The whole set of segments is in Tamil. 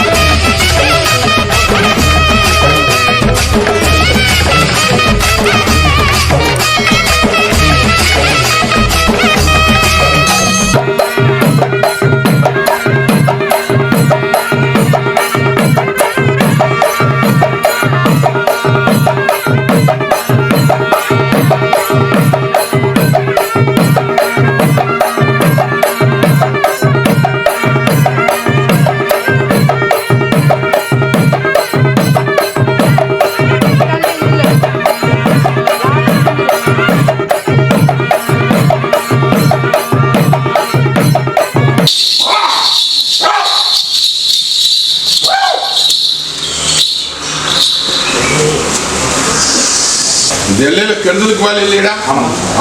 இந்த கெடுதலுக்கு வேலை இல்லைடா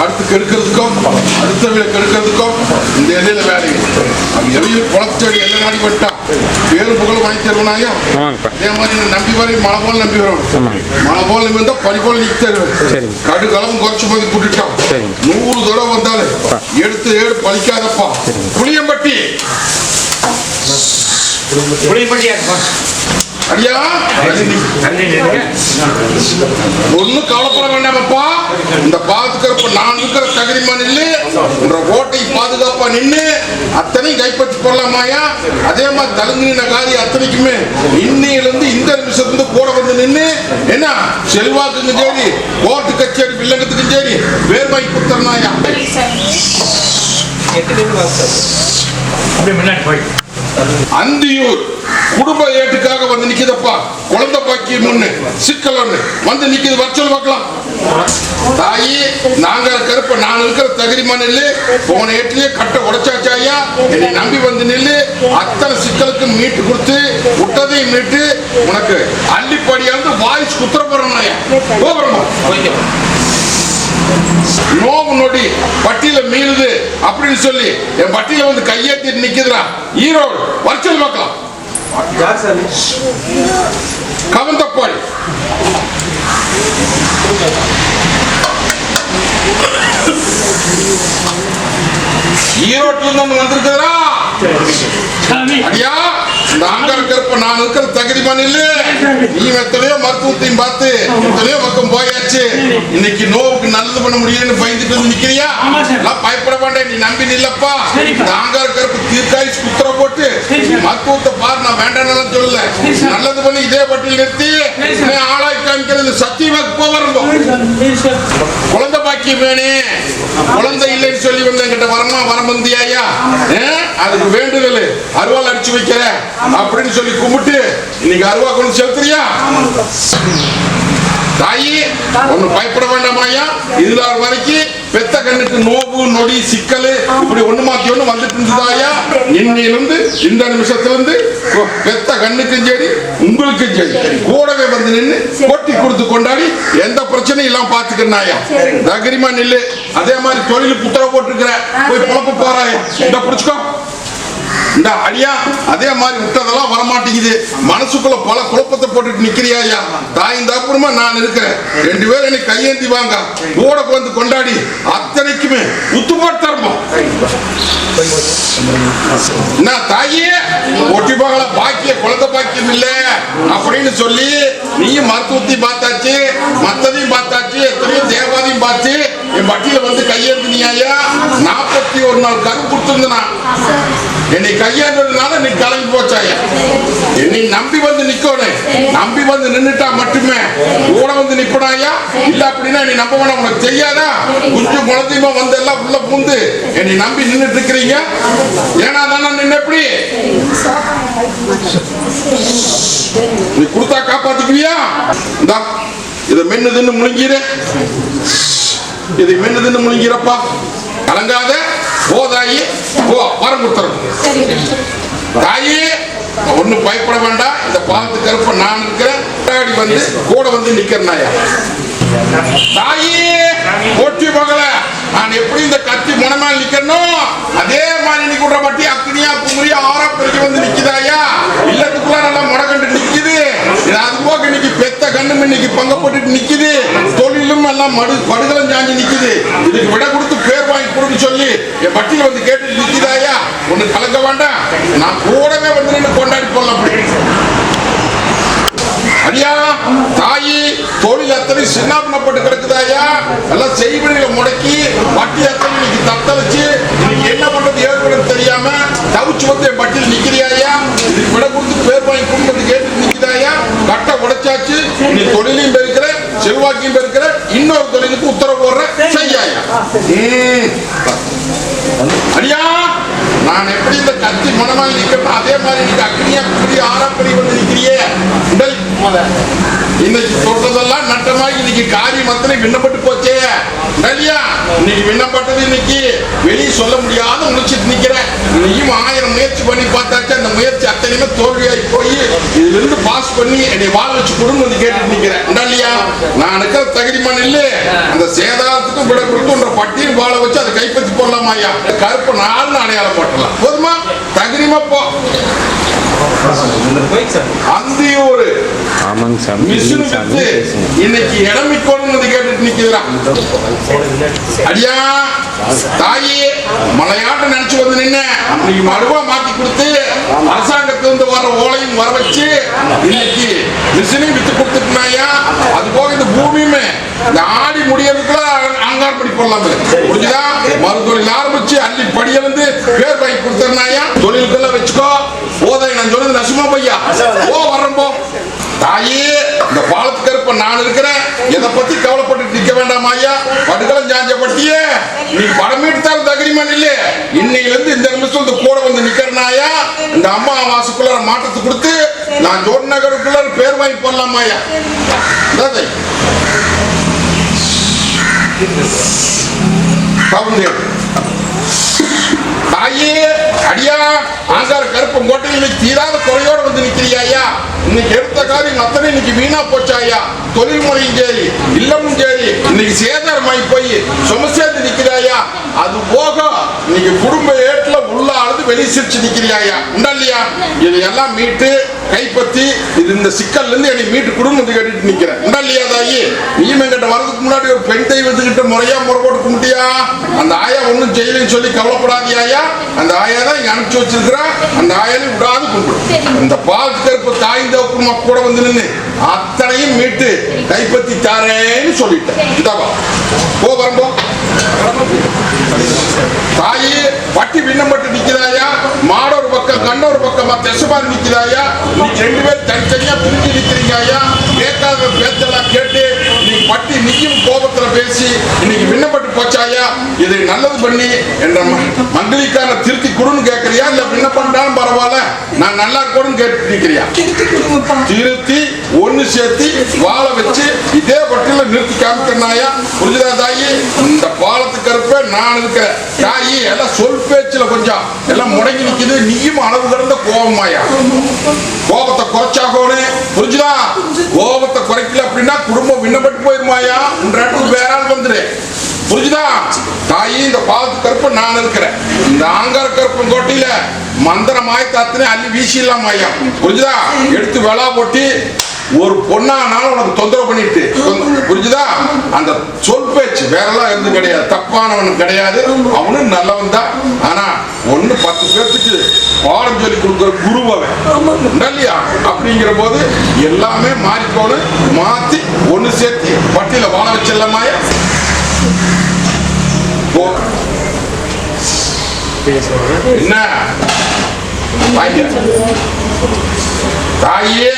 அடுத்து கெடுக்கிறதுக்கும் அடுத்தவங்களை கெடுக்கிறதுக்கும் இந்த எல்லையில வேலை. அது எல்லையில குளத்தடி எல்லை நாடி பட்டா பேரு புகழ் வாங்கி தருவனாயா? அதே மாதிரி நம்பி வரை மழை போல நம்பி வரும் மழை போல நம்பி வந்தா பனி போல நிக்க தருவேன். கடு கலவும் குறைச்சு மதி கூட்டிட்டான். நூறு தடவை வந்தாலும் எடுத்து ஏடு பழிக்காதப்பா. புளியம்பட்டி. அடியா ஒண்ணும் கவலைப்பட வேண்டாமப்பா. இந்த பாதுகாப்பு நான் இருக்கிற தகுதிமான் இல்ல உன்ற ஓட்டை பாதுகாப்பா நின்னு அத்தனையும் கைப்பற்றி போடலாமாயா அதே மாதிரி தலுங்கின காரி அத்தனைக்குமே இன்னையிலிருந்து இந்த நிமிஷத்துல கூட வந்து நின்னு என்ன? செல்வாக்குக்கும் சரி கோர்ட்டு கச்சேரி வில்லங்கத்துக்கும் சரி வேர்வாய் கொடுத்தனாயா அந்தியூர். குடும்ப ஏட்டுக்காக வந்து நிக்குதப்பா. குழந்தை பாக்கி முன்னு சிக்கல் ஒண்ணு வந்து நிக்குது வச்சல் பார்க்கலாம். தாயி நாங்க இருக்கிறப்ப நான் இருக்கிற தகுதிமா நில்லு. போன ஏட்டிலேயே கட்ட உடைச்சாச்சாயா என்னை நம்பி வந்து நில்லு. அத்தனை சிக்கலுக்கு மீட்டு கொடுத்து விட்டதையும் மீட்டு உனக்கு அள்ளிப்படியாந்து வாய்ஸ் குத்துற போறேன் போகிறோமா நோவு நொடி பட்டியல மீளுது அப்படின்னு சொல்லி என் பட்டியல வந்து கையேத்தி நிக்குதுடா. ஈரோடு வர்ச்சல் பார்க்கலாம். யார் சார் கவந்தப்பாடி ஈரோட்டில் இருந்து வந்திருக்கிறா ஐயா நாங்க இருக்கிறப்ப நான் இருக்கிற தகுதி இல்ல. நீ எத்தனையோ மருத்துவத்தையும் பார்த்து எத்தனையோ பக்கம் போயாச்சு. இன்னைக்கு நோவுக்கு நல்லது பண்ண முடியும்னு பயந்துட்டு வந்து நிக்கிறியா. எல்லாம் பயப்பட வேண்டாம் நீ நம்பி நில்லப்பா. நாங்க இருக்கிறப்ப தீர்க்காய்ச்சி குத்துற போட்டு. மருத்துவத்தை பாரு நான் வேண்டாம் சொல்லல. நல்லது பண்ணி இதே பட்டியல் நிறுத்தி ஆளாய் காமிக்கிறது சத்தியமாக்கு போகிறோம் குழந்தை பாக்கியம் வேணே குழந்தை இல்லைன்னு சொல்லி வந்து என்கிட்ட வரமா வரம் வந்தியாயா? அதுக்கு வேண்டுதல். அருவாள் அடிச்சு வைக்கிற அப்படின்னு சொல்லி கும்பிட்டு இன்னைக்கு அருவா கொண்டு செலுத்துறியா? தாயி ஒண்ணு பயப்பட வேண்டாமாயா இதுல வரைக்கும் பெத்த கண்ணுக்கு நோவு நொடி சிக்கல் இப்படி ஒண்ணு மாத்தி ஒண்ணு வந்துட்டு இருந்ததாயா இன்னையிலிருந்து இந்த நிமிஷத்துல இருந்து பெத்த கண்ணுக்கும் சரி உங்களுக்கும் சரி கூடவே வந்து நின்னு கொட்டி கொடுத்து கொண்டாடி எந்த பிரச்சனையும் இல்லாம பாத்துக்கிறனாயா தகரிமா நில்லு. அதே மாதிரி தொழிலுக்கு உத்தரவு போட்டிருக்கிற போய் பொழப்பு போறாயா இந்த புடிச்சுக்கோ. இந்த அடியா அதே மாதிரி விட்டதெல்லாம் வரமாட்டேங்குது. மனசுக்குள்ள பல குழப்பத்தை போட்டுட்டு நிக்கிறியா ஐயா? தாயும் தாப்புறமா நான் இருக்கிறேன். ரெண்டு பேரும் என்னை கையேந்தி வாங்க. கூட வந்து கொண்டாடி. அத்தனைக்குமே உத்து போட்டு தரப்போம் என்ன தாயே? ஒட்டி போகல பாக்கிய குழந்தை பாக்கியம் இல்ல. அப்படின்னு சொல்லி நீயும் மருத்துவத்தையும் பார்த்தாச்சு மத்ததையும் பார்த்தாச்சு எத்தனையோ தேவாதையும் பார்த்து என் வட்டியில வந்து கையேந்தினியா நாற்பத்தி ஒரு நாள் கரு கொடுத்துருந்தனா என்னை கையேந்ததுனால நீ கலங்கி போச்சாயா என்னை நம்பி வந்து நிக்கணும் நம்பி வந்து நின்னுட்டா மட்டுமே. கூட வந்து நிப்படாயா இல்ல அப்படின்னா நீ நம்ப வேணாம். உனக்கு தெரியாதா? கொஞ்சம் குழந்தையுமா வந்து எல்லாம் உள்ள பூந்து என்னை நம்பி நின்னுட்டு இருக்கிறீங்க ஏன்னா தானே நின்று எப்படி நீ கொடுத்தா காப்பாத்திக்குவியா? இந்த இதை மென்னு தின்னு முழுங்கிரு. இதை தின்னு முழுங்கிறப்பா கலங்காத போதாயி போ வரம் கொடுத்துறோம் தாயி ஒண்ணும் பயப்பட வேண்டாம். இந்த பாவத்து கருப்ப நான் இருக்கிறேன். வந்து கூட வந்து நிக்கிறேன் நாயா. தாயி ஒட்டி மகள நான் எப்படி இந்த கத்தி முனமேல் நிக்கணும் அதே மாதிரி விடுற மட்டி அக்னியா குமரியா ஆறா பெருக்கி வந்து நிக்குதாயா இல்லத்துக்குள்ள நல்லா முடக்கண்டு நிக்குது. அது போக இன்னைக்கு பெத்த கண்ணும் இன்னைக்கு பங்க போட்டுட்டு நிக்குது குடும்பம் எல்லாம் மடு படுகலம் சாஞ்சி நிக்குது. இதுக்கு விட கொடுத்து பேர் வாங்கி கொடுன்னு சொல்லி என் பட்டியல் வந்து கேட்டு நிக்குதாயா ஒண்ணு கலங்க வேண்டாம். நான் கூடவே வந்து நின்று கொண்டாடி கொள்ளலாம் அடியா தாயி தொழில் அத்தனை சின்னாபனப்பட்டு கிடக்குதாயா எல்லாம் செய்வினைகளை முடக்கி வட்டி அத்தனை இன்னைக்கு தத்தளிச்சு இன்னைக்கு என்ன பண்றது ஏற்படும் தெரியாம தவிச்சு வந்து என் பட்டியல் நிக்கிறியாயா இதுக்கு விட கொடுத்து பேர் வாங்கி கொடுத்து கேட்டு நிக்குதாயா கட்டை உடைச்சாச்சு. நீ தொழிலையும் பெருக்கிற செல்வாக்கையும் பெருக்கிற இன்னொரு தொழிலுக்கு உத்தரவு போடுற செய்யாயா. அடியா நான் எப்படி இந்த கத்தி மனமாக நிற்கிறேன் அதே மாதிரி நீங்க அக்னியா குடி ஆறாப்படி வந்து நிக்கிறியே உடல் இன்னைக்கு சொல்றதெல்லாம் நட்டமாக இன்னைக்கு காரியம் அத்தனை விண்ணப்பட்டு போச்சே. இல்லையா இன்னைக்கு விண்ணப்பட்டது இன்னைக்கு வெளியே சொல்ல முடியாத முடிச்சிட்டு நிக்கிறேன் நீயும் ஆயிரம் முயற்சி பண்ணி பார்த்தாச்சு. அந்த முயற்சி அத்தனையுமே தோல்வியாகி போய் இதுல இருந்து பாஸ் பண்ணி என்னை வாழ வச்சு கொடுங்க வந்து கேட்டுட்டு நிக்கிறேன் இல்லையா நான் இருக்கிற தகுதி மண் இல்ல. அந்த சேதாரத்துக்கும் விட கொடுத்து உன்ற பட்டியல் வாழ வச்சு அதை கைப்பற்றி போடலாமா ஐயா கருப்பு நாள்னு அடையாளம் போட்டலாம் போதுமா? தகுதிமா போ. அந்தியூர். ஆமாங்க சார் மிஷினு வித்து இன்னைக்கு இடமிக்கோணும் வந்து கேட்டுட்டு நிக்கிறான் அடியா தாயி மலையாட்டம் நினைச்சு வந்து நின்ன இன்னைக்கு மறுவா மாத்தி கொடுத்து அரசாங்கத்துல இருந்து வர ஓலையும் வர வச்சு இன்னைக்கு மிஷினையும் வித்து கொடுத்துட்டுனாயா அது போக இந்த பூமியுமே இந்த ஆடி முடியறதுக்குள்ள அங்கார் படி போடலாம். புரிஞ்சுதா? மறு தொழில் ஆரம்பிச்சு அள்ளி படிய வந்து பேர் வாங்கி கொடுத்துருனாயா தொழிலுக்குள்ள வச்சுக்கோ போதை ஓ போ. தாயே இந்த பாலத்துக்கு நான் இருக்கிறேன். எதை பத்தி கவலைப்பட்டு நிக்க வேண்டாம் ஐயா. படுகளம் சாஞ்ச பட்டியே. நீ படமீட்டு தான் தகிரிமன் இல்ல இன்னையில இருந்து இந்த நிமிஷம் இந்த கூட வந்து நிக்கிறனாயா இந்த அம்மா வாசுக்குள்ள மாற்றத்தை கொடுத்து நான் ஜோட் நகருக்குள்ள பேர் வாங்கி போடலாம் ஐயா. இதாதை. தாயே அடியா ஆங்கார கருப்பம் கோட்டையில் தீராத குறையோட வந்து நிக்கிறியா ஐயா? இன்னைக்கு எடுத்த காரியம் அத்தனை இன்னைக்கு வீணா போச்சா ஐயா? தொழில் முறையும் சரி இல்லமும் சரி இன்னைக்கு சேதாரமாயி போய் சும சேர்ந்து நிக்கிறாயா அது போக இன்னைக்கு குடும்ப ஏட்டுல உள்ள அழுது வெளியே சிரிச்சு நிக்கிறியாயா உண்டல்லையா இதையெல்லாம் மீட்டு கைப்பத்தி இது இந்த சிக்கல்ல இருந்து என்னை மீட்டு கொடுன்னு வந்து கேட்டுட்டு நிக்கிறேன். உண்டல்லையா தாயி? நீயும் எங்கிட்ட வர்றதுக்கு முன்னாடி ஒரு பெண் தெய்வத்துக்கிட்ட முறையா முறை போட்டு கும்பிட்டியா? அந்த ஆயா ஒன்னும் செய்யலன்னு சொல்லி கவலைப்படாதீ ஆயா. அந்த ஆயா தான் இங்க அனுப்பிச்சு வச்சிருக்கிறா. அந்த ஆயாலையும் விடாது கும்பிடும் இந்த பால் கருப்பு தாய் தவப்புமா கூட வந்து நின்னு அத்தனையும் மீட்டு கைப்பத்தி தாரேன்னு சொல்லிட்டேன். இதாவா போ வரம்போ. தாயி பட்டி விண்ணப்பட்டு நிக்கிறாயா? மாட ஒரு பக்கம் கண்ண ஒரு பக்கம் தெசமாரி நிக்கிறாயா நீ ரெண்டு பேரும் தனித்தனியா பிரிஞ்சு நிக்கிறீங்க ஐயா கேட்காத பேச்செல்லாம் கேட்டு நீ பட்டி நீயும் கோபத்துல பேசி இன்னைக்கு விண்ணப்பட்டு போச்சாயா? இதை நல்லது பண்ணி என்ற மங்களிக்கான திருத்தி கொடுன்னு கேட்கறியா? இல்ல விண்ணப்பம்டாலும் பரவாயில்ல. நான் நல்லா இருக்கணும்னு கேட்டு நிக்கிறியா திருத்தி ஒண்ணு சேர்த்து வாழ வச்சு இதே பட்டியல நிறுத்தி காமிக்கிறனாயா? புரிஞ்சுதா தாயி? இந்த பாலத்துக்கு இருப்ப நான் இருக்கிறேன் தாயி எல்லாம் சொல் பேச்சுல கொஞ்சம். எல்லாம் முடங்கி நிக்குது. நீயும் அளவு கடந்த கோபமாயா? கோபத்தை குறைச்சாகணும் புரிஞ்சுதா? கோபத்தை அப்படின்னா குடும்பம் விண்ணப்பட்டு போயிருமாயா உன்ற இடத்துக்கு வேற ஆள் வந்துரு. புரிஞ்சுதா? தாயி இந்த பாவத்து கருப்பு நான் இருக்கிறேன் இந்த ஆங்கார கருப்பன் கோட்டையில மந்திரமாய் தாத்தினே அள்ளி வீசிடலாம் ஐயா புரிஞ்சுதா? எடுத்து விழா போட்டி ஒரு பொண்ணானாலும் உனக்கு தொந்தரவு பண்ணிட்டு. புரிஞ்சுதா? அந்த சொல் பேச்சு வேறெல்லாம் எதுவும் கிடையாது. தப்பானவன் கிடையாது. அவனும் நல்லவன் தான் ஆனா ஒண்ணு பத்து பேர்த்துக்கு பாடம் சொல்லி கொடுக்குற குரு அவன். இல்லையா? அப்படிங்கிற போது எல்லாமே மாறிக்கோணும் மாத்தி ஒண்ணு சேர்த்து பட்டியல வாழ வச்சிடலாமாயா என்ன. தாயே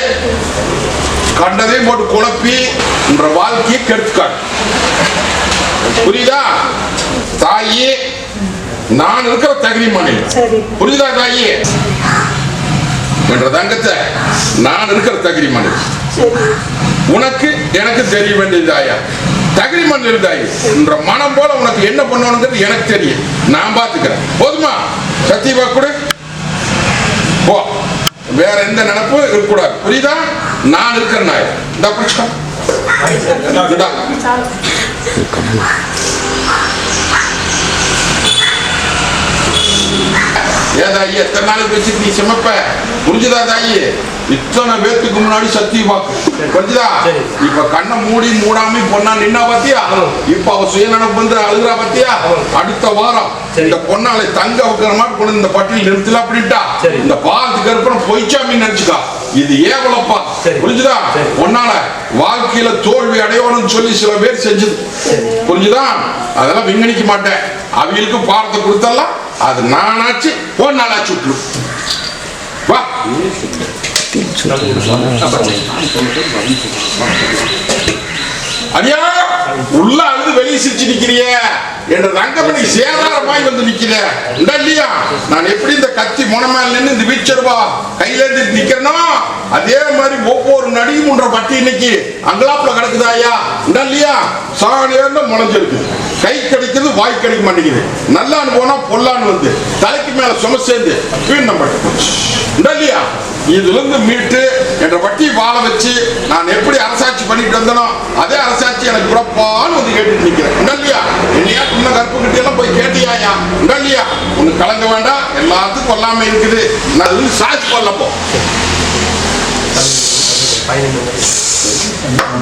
கண்டதையும் போட்டு குழப்பி உன்ற வாழ்க்கையை கெடுத்துக்காட்டு புரியுதா? தாயே நான் இருக்கிற தகுதி மாநிலம். புரியுதா தாயே? என்ற தங்கத்தை நான் இருக்கிற தகுதி மாநிலம். உனக்கு எனக்கு தெரிய வேண்டியதாயா தகுதி மண் இருந்தாய் என்ற மனம் போல உனக்கு என்ன பண்ணணுங்கிறது எனக்கு தெரியும். நான் பார்த்துக்கிறேன். போதுமா? சத்தியமா கொடு. போ. வேற எந்த நினைப்பும் இருக்கக்கூடாது. புரியுதா? நான் இருக்கிற நாய். இந்த பிரச்சனை ஏதாயி எத்தனை நாளைக்கு வச்சுட்டு நீ சமைப்ப புரிஞ்சுதா தாயி? இத்தனை பேத்துக்கு முன்னாடி சத்திய வாக்கு. புரிஞ்சுதா. இப்ப கண்ணை மூடி மூடாம பொண்ணா நின்னா பாத்தியா. இப்ப அவ சுயநலம் வந்து அழுகுறா பாத்தியா. அடுத்த வாரம். இந்த பொண்ணாலை தங்க வைக்கிற மாதிரி கொண்டு இந்த பட்டியல் நிறுத்தல அப்படின்ட்டா. இந்த பாலத்துக்கு அப்புறம் பொய்ச்சாமி நினைச்சுக்கா. இது ஏவலப்பா. புரிஞ்சுதா. பொண்ணால வாழ்க்கையில தோல்வி அடையணும்னு சொல்லி சில பேர் செஞ்சது. புரிஞ்சுதா? அதெல்லாம் விங்கணிக்க மாட்டேன். அவங்களுக்கு பாடத்தை கொடுத்தலாம் அது நானாச்சு ஓ நாளாச்சு விட்டுரும். வா. அடியா உள்ள அழுது வெளியே சிரிச்சு நிக்கிறிய என்ற ரங்கமணி சேதாரமாய் வந்து உண்டா இல்லையா? நான் எப்படி இந்த கத்தி முனமேல நின்று இந்த வீச்சருவா கையில இருந்து நிக்கிறனோ? அதே மாதிரி ஒவ்வொரு நடியும் உன்ற பட்டி இன்னைக்கு அங்கலாப்புல கிடக்குதா ஐயா? உண்டா இல்லையா? சாணியர்னு முளைஞ்சிருக்கு. கை கிடைக்குது வாய் கிடைக்க மாட்டேங்குது. நல்லான்னு போனா பொல்லான்னு வந்து தலைக்கு மேல சும சேர்ந்து வீண் நம்ம இல்லையா? இதுல இருந்து மீட்டு என்ற வட்டி வாழ வச்சு நான் எப்படி அரசாட்சி பண்ணிட்டு வந்தனோ அதே அரசாட்சி எனக்கு புறப்பான்னு வந்து கேட்டுட்டு நிக்கிறேன். உண்டா இல்லையா? என்னையா இன்னும் கருப்பு கிட்ட எல்லாம் போய் கேட்டியாயா? உண்டா இல்லையா உனக்கு கலங்க வேண்டாம். எல்லாத்துக்கும் கொல்லாம இருக்குது. நான் சாட்சி கொல்லப்போ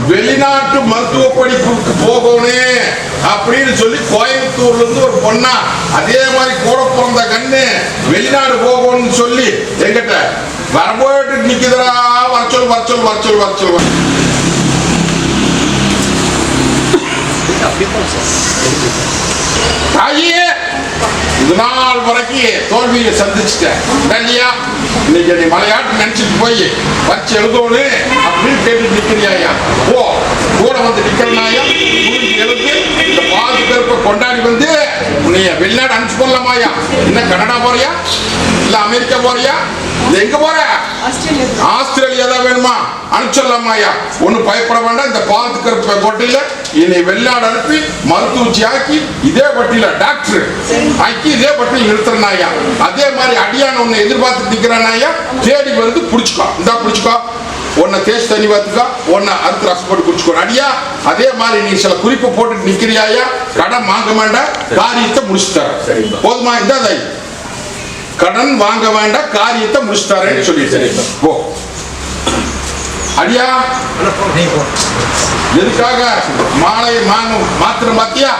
வெளிநாட்டு மருத்துவ படிப்புக்கு போகணும் அப்படின்னு சொல்லி கோயம்புத்தூர்ல இருந்து ஒரு பொண்ணா அதே மாதிரி கூட பிறந்த கண்ணு வெளிநாடு போகணும்னு சொல்லி எங்கிட்ட வரபோட்டு நிக்குதுடா வரச்சொல் வரச்சொல் வரச்சொல் வரச்சொல் வர தாயே இது நாள் வரைக்கும் தோல்வியை சந்திச்சிட்டேன். இல்லையா இன்னைக்கு நீ மலையாட்டு நினைச்சிட்டு போய் வச்சு எழுதோன்னு அப்படின்னு கேட்டு நிக்கிறியாயா ஓ கூட வந்து நிக்கிறனாயா எழுந்து இந்த பாதி பேருப்ப கொண்டாடி வந்து உன்னைய வெளிநாடு அனுப்பிச்சு போடலாமாயா என்ன கனடா போறியா? இல்ல அமெரிக்கா போறியா? எங்க போற? ஆஸ்திரேலியா தான் வேணுமா? அனுப்பிச்சிடலாமாயா ஒன்னும் பயப்பட வேண்டாம். இந்த பாலத்துக்கு கொட்டையில என்னை வெளிநாடு அனுப்பி மருத்துவச்சி ஆக்கி இதே பட்டியல டாக்டர் ஆக்கி இதே பட்டியல் நிறுத்துறனாயா அதே மாதிரி அடியான உன்னை எதிர்பார்த்து நிக்கிறானாயா தேடி வந்து புடிச்சுக்கோ. இந்தா புடிச்சுக்கோ. உன்னை தேய்ச்சி தண்ணி பார்த்துக்கோ உன்னை அறுத்து ரசம் போட்டு குடிச்சுக்கோ. அடியா அதே மாதிரி நீ சில குறிப்பு போட்டு நிக்கிறியாயா கடன் வாங்க வேண்டாம் காரியத்தை முடிச்சு தரேன் போதுமா? இந்த கடன் வாங்க வேண்டாம் காரியத்தை முடிச்சு தரேன்னு சொல்லிட்டு. போ. அடியா? எதுக்காக? மாலை மாங்க மாத்திரம் பாத்தியா?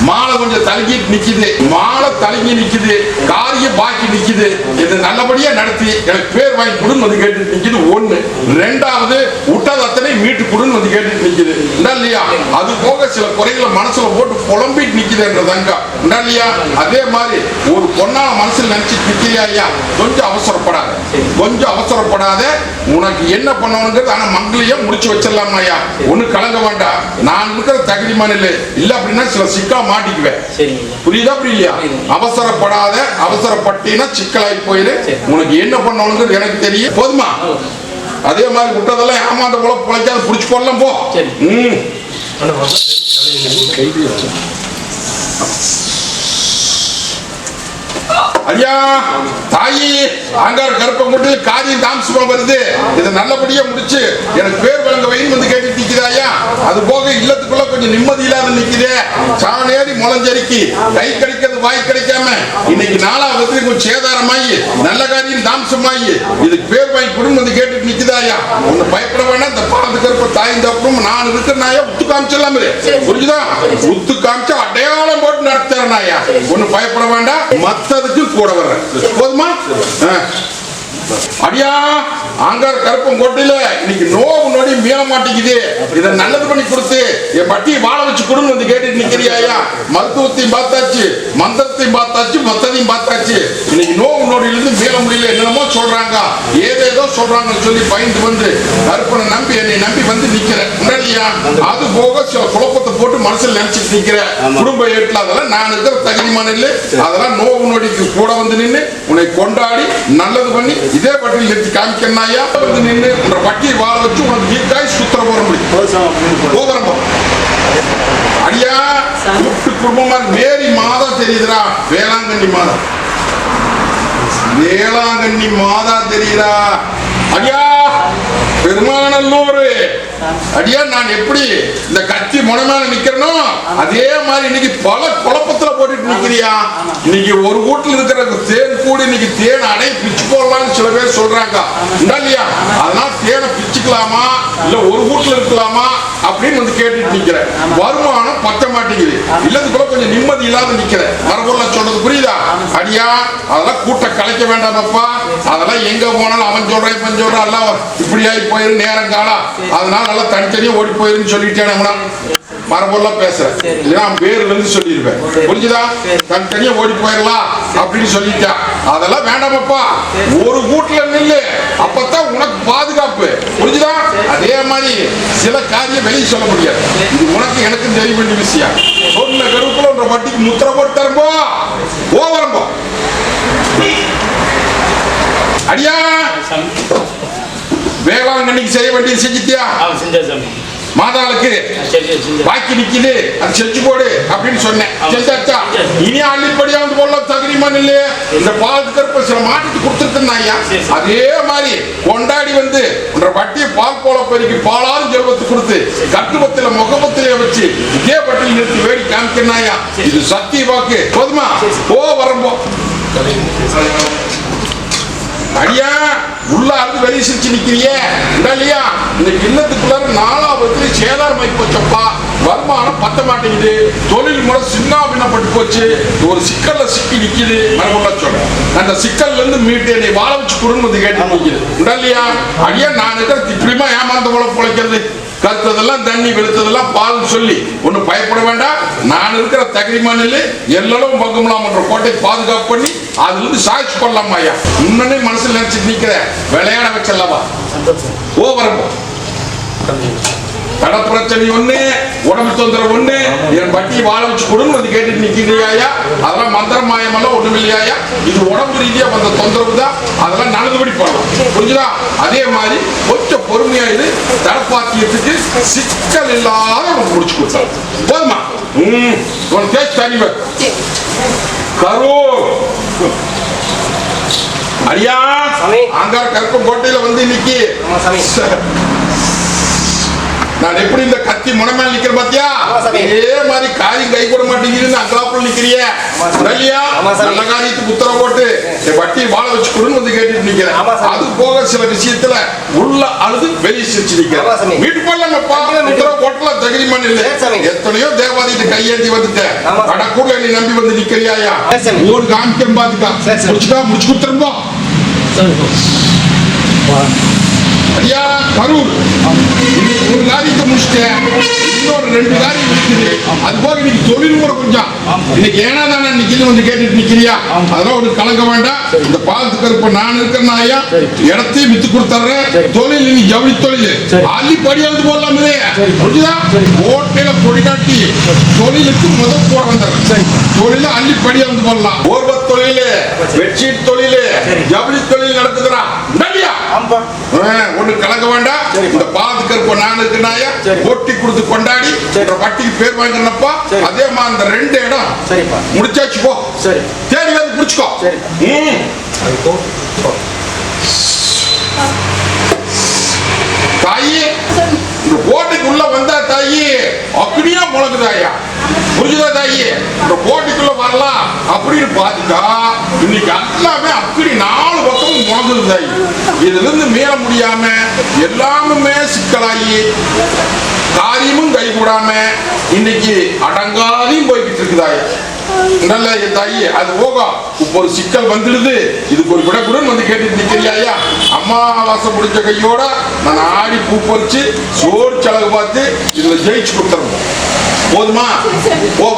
மாலை கொஞ்சம் தலங்கிட்டு நிக்குது. மாலை தலங்கி நிக்குது. காரியம் பாக்கி நிக்குது. இது நல்லபடியா நடத்தி எனக்கு பேர் வாங்கி கொடுன்னு வந்து கேட்டு நிக்குது. ஒண்ணு. ரெண்டாவது விட்டது அத்தனை மீட்டு கொடுன்னு வந்து கேட்டு நிக்குது. இல்லையா? அது போக சில குறைகளை மனசுல போட்டு புலம்பிட்டு நிக்குதுன்றதாங்க இல்லையா? அதே மாதிரி ஒரு பொண்ணால மனசுல நினைச்சு நிக்கலையா ஐயா? கொஞ்சம் அவசரப்படாத. கொஞ்சம் அவசரப்படாத. உனக்கு என்ன பண்ணணுங்கிறது ஆனா மங்களையே முடிச்சு வச்சிடலாமா ஐயா? ஒண்ணு கலங்க வேண்டாம். நான் இருக்கிற தகுதி இல்லை இல்ல அப்படின்னா சில சிக்கா மாட்டிக்குவேன். புரியுதா புரியலையா. அவசரப்படாத அவசரப்பட்டீங்கன்னா சிக்கலாகி போயிரு. உனக்கு என்ன பண்ணணுங்கிறது எனக்கு தெரியும். போதுமா? அதே மாதிரி விட்டதெல்லாம் ஏமாந்த போல பிழைக்காத புடிச்சு போடலாம் போ. ம். ஐயா தாயி அங்கார கருப்பங்குட்டு காரியம் தாமசமா வருது. இதை நல்லபடியா முடிச்சு எனக்கு பேர் வழங்க வைன்னு வந்து கேட்டு நிக்குதா அது போக இல்லத்துக்குள்ள கொஞ்சம் நிம்மதி இல்லாத நிக்குதே. சாணேறி முளஞ்சரிக்கி கை கிடைக்கிறது வாய் கிடைக்காம இன்னைக்கு நாலாவது கொஞ்சம் சேதாரமாயி நல்ல காரியம் தாமசமாயி இதுக்கு பேர் வாங்கி குடும்பம் வந்து கேட்டுட்டு நிக்குதா ஒண்ணு பயப்பட வேண்டாம் இந்த பாலத்து கருப்ப தாய்ந்த அப்புறம் நான் இருக்கிறனாயா உத்து காமிச்சிடலாம் புரிஞ்சுதா? உத்து காமிச்சு அடையாளம் போட்டு நடத்துறேன் ஐயா. ஒண்ணு பயப்பட வேண்டாம் மத்ததுக்கு கூட வர்றேன். போதுமா? ஆ. அடியா ஆங்கார் கருப்பம் கொட்டையில இன்னைக்கு நோவு நொடி மீள மாட்டேங்குது. இதை நல்லது பண்ணி கொடுத்து என் பட்டியை வாழ வச்சு கொடுன்னு வந்து கேட்டுட்டு நிக்கிறியா மருத்துவத்தையும் பார்த்தாச்சு மந்திரத்தையும் பார்த்தாச்சு மத்ததையும் பார்த்தாச்சு. இன்னைக்கு நோவு நொடியிலிருந்து மீள முடியல என்னென்னமோ சொல்றாங்க. ஏதேதோ சொல்றாங்கன்னு சொல்லி பயந்து வந்து கருப்பனை நம்பி என்னை நம்பி வந்து நிக்கிறேன் உடனடியா அது போக சில குழப்பத்தை போட்டு மனசுல நினைச்சிட்டு நிக்கிறேன் குடும்ப ஏட்டுல அதெல்லாம் நான் இருக்கிற தகுதிமான இல்லை அதெல்லாம் நோவு நொடிக்கு கூட வந்து நின்று உன்னை கொண்டாடி நல்லது பண்ணி இதே பட்டியல் நிறுத்தி காமிக்கணாயா நின்று உன்ற பட்டியை வாழ வச்சு உனக்கு நீக்காய் சுத்திர போற முடியும். போ. அடியா கூட்டு குடும்பமா மேரி மாதா தெரியுதுடா. வேளாங்கண்ணி மாதா. வேளாங்கண்ணி மாதா தெரியுதா? அடியா பெருமானல்லூர். அடியா நான் எப்படி இந்த கத்தி முனமேல நிக்கிறனோ அதே மாதிரி இன்னைக்கு பல குழப்பத்துல போட்டுட்டு நிக்கிறியா? இன்னைக்கு ஒரு வீட்டுல இருக்கிற தேன் கூடி இன்னைக்கு தேன் அடை பிச்சு போடலாம்னு சில பேர் சொல்றாங்க. இல்லையா? அதனால தேனை பிச்சுக்கலாமா? இல்ல ஒரு வீட்டுல இருக்கலாமா? வந்து கேட்டுட்டு நிக்கிறேன். வருமானம் பத்த மாட்டேங்குது. இல்லதுக்குள்ள கொஞ்சம் நிம்மதி இல்லாத நிக்கிறேன். மரபொருள சொல்றது புரியுதா? அடியா அதெல்லாம் கூட்ட கலைக்க வேண்டாமப்பா. அதெல்லாம் எங்க போனாலும் அவன் சொல்றான் இவன் சொல்றான் எல்லாம் இப்படியாகி போயிரு நேரம் காலம் அதனால நல்லா தனித்தனியா ஓடி போயிருன்னு சொல்லிட்டேன் மரபொருளா பேசுறேன். இல்லைன்னா அவன் பேர்ல இருந்து சொல்லியிருப்பேன் புரிஞ்சுதா? தனித்தனியா ஓடி போயிடலாம் அப்படின்னு சொல்லிட்டான். அதெல்லாம் வேண்டாமப்பா. ஒரு வீட்டுல நில்லு. அப்பதான் உனக்கு பாதுகாப்பு. புரிஞ்சுதா? அதே மாதிரி சில காரியம் வெளியே சொல்ல முடியாது. இது உனக்கு எனக்கும் தெரிய வேண்டிய விஷயம். சொன்ன கருப்புல உன்ற வட்டிக்கு முத்திர போட்டு தரம்போ? ஓவரம்போ அடியா? வேளாங்கண்ணிக்கு செய்ய வேண்டியது செஞ்சுட்டியா? செஞ்சா சாமி. மாதாளுக்கு பாக்கி நிக்குது. அது செஞ்சு போடு அப்படின்னு சொன்னேன். செஞ்சாச்சா? இனி அள்ளிப்படியா வந்து போல தகுதிமா இல்லையே இந்த பால் கருப்ப சில மாட்டுக்கு கொடுத்துருக்கேன் ஐயா. அதே மாதிரி கொண்டாடி வந்து உன்ற வட்டியை பால் போல பெருக்கி பாலாரும் ஜெல்வத்து கொடுத்து கட்டுப்பத்தில முகப்பத்திலே வச்சு இதே பட்டியல் நிறுத்தி வேடி காமிக்கிறேன் ஐயா. இது சத்திய வாக்கு. போதுமா? ஓ வரம்போ. அடியா உள்ள அறுந்து வெளியே சிரிச்சு நிக்கிறியே? இல்லையா? இந்த இல்லத்துக்குள்ளார நாலாவது சேதாரம் ஆகி போச்சப்பா. வருமானம் பத்த மாட்டேங்குது. தொழில் முறை சின்ன பின்னப்பட்டு போச்சு. ஒரு சிக்கல்ல சிக்கி நிக்குது. மரபுள்ள சொல்றேன். அந்த சிக்கல்ல இருந்து மீட்டு என்னை வாழ வச்சு கொடுன்னு வந்து கேட்டு நிக்குது. இல்லையா? அடியா நான் இப்படிமா ஏமாந்த போல பிழைக்கிறது? கருத்ததெல்லாம் தண்ணி வெளுத்ததெல்லாம் பால் சொல்லி. ஒன்றும் பயப்பட வேண்டாம். நான் இருக்கிற தகுதிமானில் எல்லளவும் பங்கம்லாம் என்ற கோட்டை பாதுகாப்பு பண்ணி அதுல இருந்து சாய்ச்சி கொள்ளலாம் ஐயா. முன்னே மனசுல நினைச்சிட்டு நிக்கிற விளையாட வச்சல்லவா? ஓ வரப்போ கட பிரச்சனை ஒண்ணு உடம்பு தொந்தரவு ஒண்ணு என் வட்டி வாழ வச்சு கொடுன்னு வந்து கேட்டுட்டு நிக்கிறீங்க அதெல்லாம் மந்திர மாயமெல்லாம் ஒண்ணும் இல்லையா இது உடம்பு ரீதியா வந்த தொந்தரவு தான். அதெல்லாம் நல்லதுபடி பண்ணலாம் புரிஞ்சுதா? அதே மாதிரி கொஞ்சம் பொறுமையா இது தரப்பாத்தியத்துக்கு சிக்கல் இல்லாத உனக்கு முடிச்சு கொடுத்தாங்க போதுமா? உன் தேய்ச்சி தனிவ கரூர். அடியா சாமி. அங்கார கருப்பு கோட்டையில வந்து இன்னைக்கு. நான் எப்படி இந்த கத்தி முனமேல நிக்கிறேன் பாத்தியா. இதே மாதிரி காரியம் கை கூட மாட்டேங்குதுன்னு அங்கலாப்புல நிக்கிறிய. இல்லையா. நல்ல காரியத்துக்கு உத்தரவு போட்டு என் வட்டி வாழ வச்சு கொடுன்னு வந்து கேட்டுட்டு நிக்கிறேன். அது போக சில விஷயத்துல உள்ள அழுது வெளியே சிரிச்சு. நிக்கிறேன் வீட்டு போடலாம் பாக்கல உத்தரவு போட்டலாம் தகுதி மண் இல்ல. எத்தனையோ தேவாதிட்டு கையேந்தி வந்துட்டேன். கடக்கூட நீ நம்பி வந்து நிக்கிறியாயா. ஒரு காமிக்கம் பாத்துக்கா. முடிச்சுக்கா முடிச்சு கொடுத்துருப்போ ஐயா கரூர். ஒரு காரியத்தை முடிச்சிட்டேன். இன்னொரு ரெண்டு காரியம் இருக்குது அது போக இன்னைக்கு தொழில் முறை கொஞ்சம். இன்னைக்கு ஏனா தானே நிக்கணும் வந்து கேட்டுட்டு நிக்கிறியா? அதெல்லாம் ஒரு கலங்க வேண்டாம். இந்த பாலத்து கருப்ப நான் இருக்கிறேன் ஐயா இடத்தையும் வித்து கொடுத்துறேன் தொழில் நீ ஜவுளி தொழில். அள்ளி படியாந்து போடலாம் புரிஞ்சுதா? ஓட்டையில கொடி காட்டி தொழிலுக்கு முதல் போட வந்துடுறேன். தொழில அள்ளி படியாந்து போடலாம். ஓர்வ தொழில் பெட்ஷீட் தொழில் ஜவுளி தொழில் நடக்குதுடா. ஆம்பா. ஒண்ணு கலக்க வேண்டாம். இந்த பாலத்துக்கு இருப்ப நான் இருக்கிறனாயா ஓட்டி கொடுத்து கொண்டாடி வட்டிக்கு பேர் வாங்கினப்பா. அதே மாதிரி அந்த ரெண்டு இடம். சரிப்பா முடிச்சாச்சு போ. சரி. தேடி வந்து முடிச்சுக்கோ சரி. ம். தாயி இந்த கோட்டைக்குள்ள வந்தா தாயி அப்படியே முழங்குதாயா புரிஞ்சுதா தாயி? இந்த கோட்டைக்குள்ள வரலாம் அப்படின்னு பாத்துட்டா இன்னைக்கு எல்லாமே அப்படி நாலு பக்கமும் இதிலிருந்து இதுல இருந்து மீள முடியாம எல்லாமுமே சிக்கலாகி காரியமும் கைகூடாம இன்னைக்கு அடங்காதையும் போய்கிட்டு இருக்குதாய். நல்ல தாயி அது போகும் இப்போ ஒரு சிக்கல் வந்துடுது. இதுக்கு ஒரு விடக்குடன் வந்து கேட்டு நிக்கிறியா அம்மாவாசை முடிஞ்ச கையோட நான் ஆடி பூ பறிச்சு சோறு செலவு பார்த்து இதுல ஜெயிச்சு கொடுத்துருவோம் போதுமா? போ